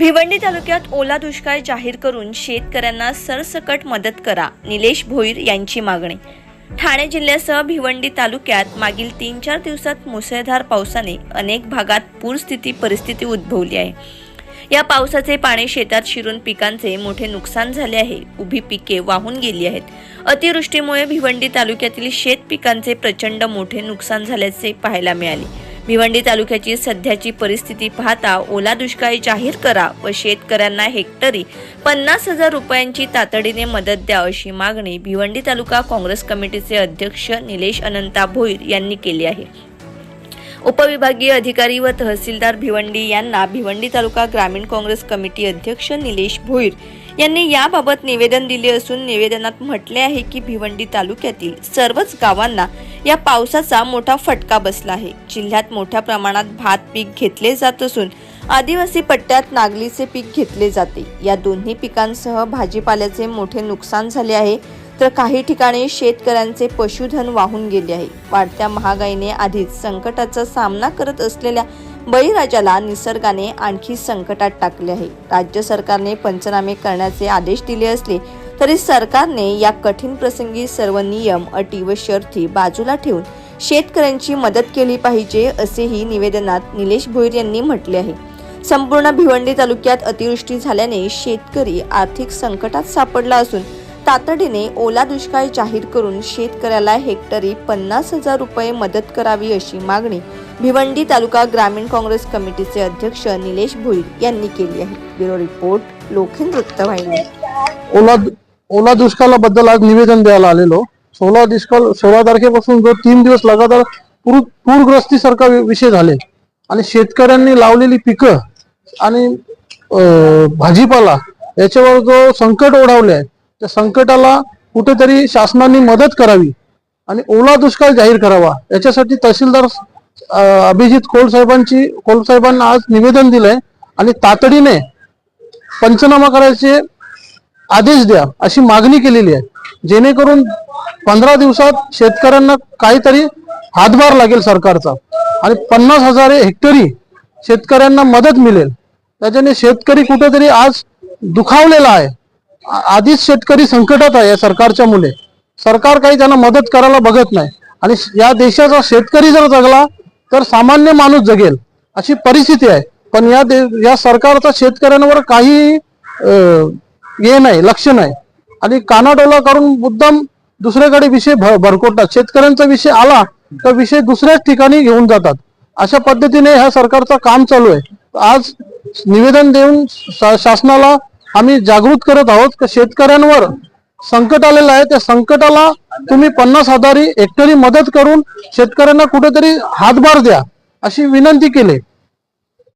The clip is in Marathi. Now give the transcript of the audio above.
भिवंडी तालुक्यात ओला दुष्काळ जाहीर करून शेतकऱ्यांना सरसकट मदत करा निलेश भोईर यांची मागणी. ठाणे जिल्ह्यासह भिवंडी तालुक्यात मागील तीन चार दिवसात मुसळधार पावसाने अनेक भागात पूरस्थिती परिस्थिती उद्भवली आहे. या पावसाचे पाणी शेतात शिरून पिकांचे मोठे नुकसान झाले आहे. उभी पिके वाहून गेली आहेत. अतिवृष्टीमुळे भिवंडी तालुक्यातील शेत पिकांचे प्रचंड मोठे नुकसान झाल्याचे पाहायला मिळाले. भिवंडी तालुक्याची सध्याची परिस्थिती पाहता ओला दुष्काळी जाहीर करा व शेतकऱ्यांना हेक्टरी पन्नास हजार रुपयांची तातडीने मदत द्या अशी मागणी भिवंडी तालुका काँग्रेस कमिटीचे अध्यक्ष निलेश अनंता भोईर यांनी केली आहे. उपविभागीय अधिकारी व तहसीलदार भिवंडी यांना भिवंडी तालुका ग्रामीण काँग्रेस कमिटी अध्यक्ष निलेश भोईर यांनी याबाबत निवेदन दिले असून निवेदनात म्हटले आहे की भिवंडी तालुक्यातील सर्वच गावांना या पावसाचा मोठा फटका बसला आहे. जिल्ह्यात मोठ्या प्रमाणात भात पीक घेतले जात असून आदिवासी पट्ट्यात नागलीचे पीक घेतले जाते. या दोन्ही पिकांसह भाजीपाल्याचे मोठे नुकसान झाले आहे. तर काही ठिकाणी शेतकऱ्यांचे पशुधन वाहून गेले आहे. वाढत्या महागाईने आधीच संकटाचा सामना करत असलेल्या बळीराजाला निसर्गाने आणखी संकटात टाकले आहे. राज्य सरकारने पंचनामे करण्याचे आदेश दिले असले तरी सरकारने या कठीण प्रसंगी सर्व नियम अटी व शर्ती बाजूला ठेवून शेतकऱ्यांची मदत केली पाहिजे असेही निवेदनात निलेश भोईर यांनी म्हटले आहे. संपूर्ण भिवंडी तालुक्यात अतिवृष्टी झाल्याने शेतकरी आर्थिक संकटात सापडला असून तातडीने ओला दुष्काळ जाहीर करून शेतकऱ्याला हेक्टरी पन्नास हजार रुपये मदत करावी अशी मागणी भिवंडी तालुका ग्रामीण काँग्रेस कमिटीचे अध्यक्ष निलेश भोईर यांनी केली आहे. ब्युरो रिपोर्ट लोखंड वृत्तवाहिनी ओला ओला दुष्काळाबद्दल आज निवेदन द्यायला आलेलो. सोळा दुष्काळ सोळा तारखेपासून जो तीन दिवस लगातार पूर पूरग्रस्ती सारखा विषय झाले. आणि शेतकऱ्यांनी लावलेली पिकं आणि भाजीपाला याच्यावर जो संकट ओढावले आहे त्या संकटाला कुठेतरी शासनाने मदत करावी आणि ओला दुष्काळ जाहीर करावा. याच्यासाठी तहसीलदार अभिजित कोल साहेबांची कोल साहेबांना आज निवेदन दिलंय आणि तातडीने पंचनामा करायचे आदेश द्या अशी मागणी केलेली आहे. जेणेकरून पंधरा दिवसात शेतकऱ्यांना काहीतरी हातभार लागेल सरकारचा आणि पन्नास हजार हेक्टरी शेतकऱ्यांना मदत मिळेल. त्याच्याने शेतकरी कुठेतरी आज दुखावलेला आहे. आधीच शेतकरी संकटात आहे या सरकारच्या मुले. सरकार काही त्यांना मदत करायला बघत नाही. आणि या देशाचा शेतकरी जर जगला तर सामान्य माणूस जगेल. अशी परिस्थिती आहे. पण या दे या सरकारचा शेतकऱ्यांवर काही हे नाही लक्ष नाही. आणि कानाडोला करून मुद्दाम दुसऱ्याकडे विषय भ- भरकोटतात शेतकऱ्यांचा विषय आला तर विषय दुसऱ्याच ठिकाणी घेऊन जातात. अशा पद्धतीने ह्या सरकारचं काम चालू आहे. आज निवेदन देऊन शा- शासनाला आम्ही जागृत करत आहोत की शेतकऱ्यांवर संकट आलेलं आहे. त्या संकटाला तुम्ही पन्नास हजारी हेक्टरी मदत करून शेतकऱ्यांना कुठेतरी हातभार द्या अशी विनंती केली.